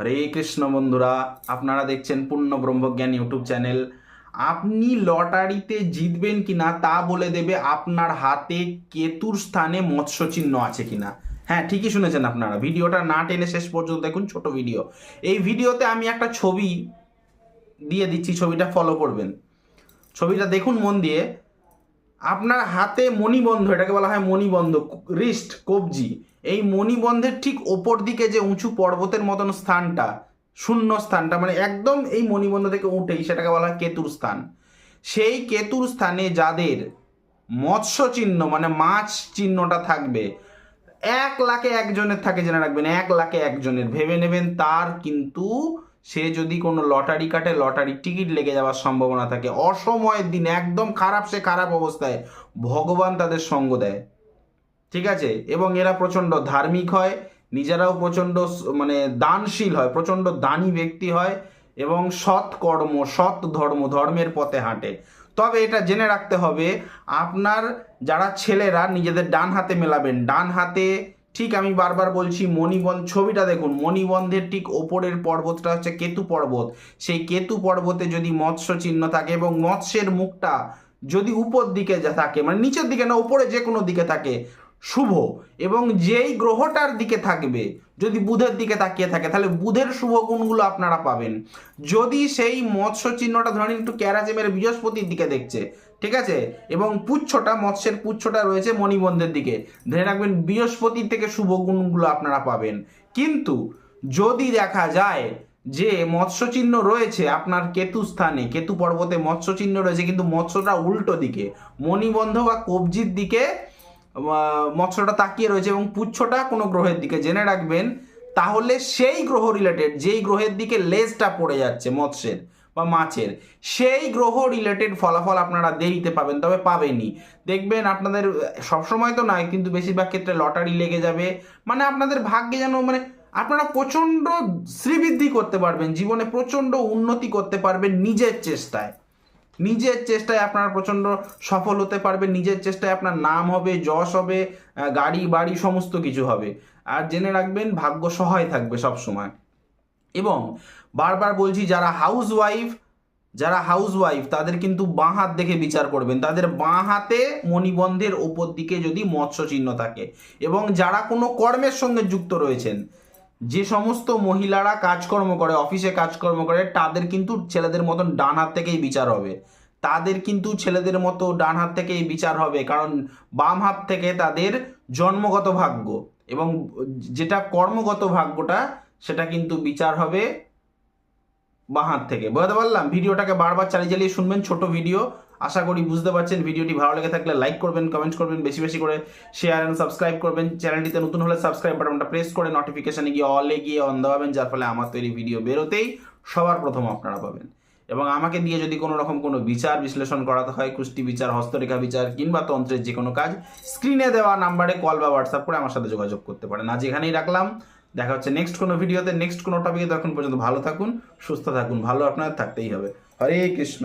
হরে কৃষ্ণ বন্ধুরা, আপনারা দেখছেন পূর্ণ ব্রহ্মজ্ঞান ইউটিউব চ্যানেল। আপনি লটারিতে জিতবেন কিনা তা বলে দেবে আপনার হাতে কেতুর স্থানে মৎস্য চিহ্ন আছে কিনা। হ্যাঁ ঠিকই শুনেছেন আপনারা। ভিডিওটা না টেনে শেষ পর্যন্ত দেখুন, ছোট ভিডিও। এই ভিডিওতে আমি একটা ছবি দিয়ে দিচ্ছি, ছবিটা ফলো করবেন। ছবিটা দেখুন মন দিয়ে। আপনার হাতে মণিবন্ধ, এটাকে বলা হয় মণিবন্ধ, রিস্ট, কবজি। এই মণিবন্ধের ঠিক ওপর দিকে যে উঁচু পর্বতের মতন স্থানটা, শূন্য স্থানটা মানে একদম এই মণিবন্ধ থেকে উঠেই সেটাকে বলা হয় কেতুর স্থান। সেই কেতুর স্থানে যাদের মৎস্য চিহ্ন মানে মাছ চিহ্নটা থাকবে, এক লাখে একজনের থাকে জেনে রাখবেন, এক লাখে একজনের। ভেবে নেবেন তার কিন্তু সে যদি কোনো লটারি কাটে লটারি টিকিট লেগে যাওয়ার সম্ভাবনা থাকে। অসময়ের দিন একদম খারাপ, সে খারাপ অবস্থায় ভগবান তাদের সঙ্গ দেয়। ঠিক আছে? এবং এরা প্রচণ্ড ধার্মিক হয়, নিজেরাও প্রচণ্ড মানে দানশীল হয়, প্রচণ্ড দানী ব্যক্তি হয় এবং সৎ কর্ম, সৎ ধর্ম, ধর্মের পথে হাঁটে। তবে এটা জেনে রাখতে হবে, আপনার যারা ছেলেরা নিজেদের ডান হাতে মেলাবেন, ডান হাতে ঠিক আমি বারবার বলছি, মণিবন্ধ, ছবিটা দেখুন, মণিবন্ধের ঠিক ওপরের পর্বতটা হচ্ছে কেতু পর্বত। সেই কেতু পর্বতে যদি মৎস্য চিহ্ন থাকে এবং মৎস্যের মুখটা যদি উপর দিকে যা থাকে মানে নিচের দিকে না, উপরে যে কোনো দিকে থাকে শুভ এবং যেই গ্রহটার দিকে থাকবে, যদি বুধের দিকে তাকিয়ে থাকে, তাহলে বুধের শুভ গুণগুলো আপনারা পাবেন। যদি সেই মৎস্য চিহ্নটা ধরেন একটু ক্যারাচে মেরে বৃহস্পতির দিকে দেখছে, ঠিক আছে? এবং পুচ্ছটা, মৎস্যের পুচ্ছটা রয়েছে মণিবন্ধের দিকে, ধরে রাখবেন বৃহস্পতির থেকে শুভ গুণগুলো আপনারা পাবেন। কিন্তু যদি দেখা যায় যে মৎস্য চিহ্ন রয়েছে আপনার কেতু স্থানে কেতু পর্বতে মৎস্য চিহ্ন রয়েছে, কিন্তু মৎস্যটা উল্টো দিকে, মণিবন্ধ বা কবজির দিকে মৎস্যটা তাকিয়ে রয়েছে এবং পুচ্ছটা কোনো গ্রহের দিকে জেনে রাখবেন, তাহলে সেই গ্রহ রিলেটেড যেই গ্রহের দিকে লেজটা পড়ে যাচ্ছে, মৎস্যের বা মাছের, সেই গ্রহ রিলেটেড ফলাফল আপনারা দেরিতে পাবেন, তবে পাবেনই। দেখবেন আপনাদের, সবসময় তো নয়, কিন্তু বেশিরভাগ ক্ষেত্রে লটারি লেগে যাবে মানে আপনাদের ভাগ্যে যেন মানে আপনারা প্রচণ্ড শ্রীবৃদ্ধি করতে পারবেন, জীবনে প্রচণ্ড উন্নতি করতে পারবেন নিজের চেষ্টায়। নিজের চেষ্টায় আপনারা প্রচণ্ড সফল হতে পারবে, নিজের চেষ্টায় আপনার নাম হবে, যশ হবে গাড়ি, বাড়ি সমস্ত কিছু হবে। আর জেনে রাখবেন, ভাগ্য সহায় থাকবে সব সময় এবং বারবার বলছি, যারা হাউস ওয়াইফ যারা হাউস ওয়াইফ তাদের কিন্তু বাঁ হাত দেখে বিচার করবেন। তাদের বাঁ হাতে মণিবন্ধের ওপর দিকে যদি মৎস্য চিহ্ন থাকে। এবং যারা কোনো কর্মের সঙ্গে যুক্ত রয়েছেন যে সমস্ত মহিলারা কাজকর্ম করে, অফিসে কাজকর্ম করে, তাদের কিন্তু ছেলেদের মতন ডান হাত থেকেই বিচার হবে। তাদের কিন্তু ছেলেদের মতো ডান হাত থেকেই বিচার হবে, কারণ বাম হাত থেকে তাদের জন্মগত ভাগ্য এবং যেটা কর্মগত ভাগ্যটা, সেটা কিন্তু বিচার হবে বাঁ হাত থেকে। বোঝাতে পারলাম? ভিডিওটাকে বারবার চালিয়ে চালিয়ে শুনবেন, ছোট ভিডিও। আশা করি বুঝতে পারছেন, ভিডিওটি ভালো লেগে থাকলে লাইক করবেন কমেন্ট করবেন, বেশি বেশি করে শেয়ার অ্যান্ড সাবস্ক্রাইব করবেন। চ্যানেলটিতে নতুন হলে সাবস্ক্রাইব বাটনটা প্রেস করে নোটিফিকেশানে গিয়ে অলে গিয়ে অন দেওয়াবেন যার ফলে আমার তৈরি ভিডিও বেরোতেই সবার প্রথম আপনারা পাবেন। এবং আমাকে দিয়ে যদি কোনো রকম কোনো বিচার বিশ্লেষণ করাতে হয় কুষ্টি বিচার, হস্তরেখা বিচার কিংবা তন্ত্রের যে কোনো কাজ স্ক্রিনে দেওয়া নাম্বারে কল বা হোয়াটসঅ্যাপ করে আমার সাথে যোগাযোগ করতে পারেন। আজ এখানেই রাখলাম। দেখা হচ্ছে নেক্সট কোনো ভিডিওতে নেক্সট কোনো টপিকে তখন পর্যন্ত ভালো থাকুন, সুস্থ থাকুন, ভালো আপনার থাকতেই হবে। হরে কৃষ্ণ।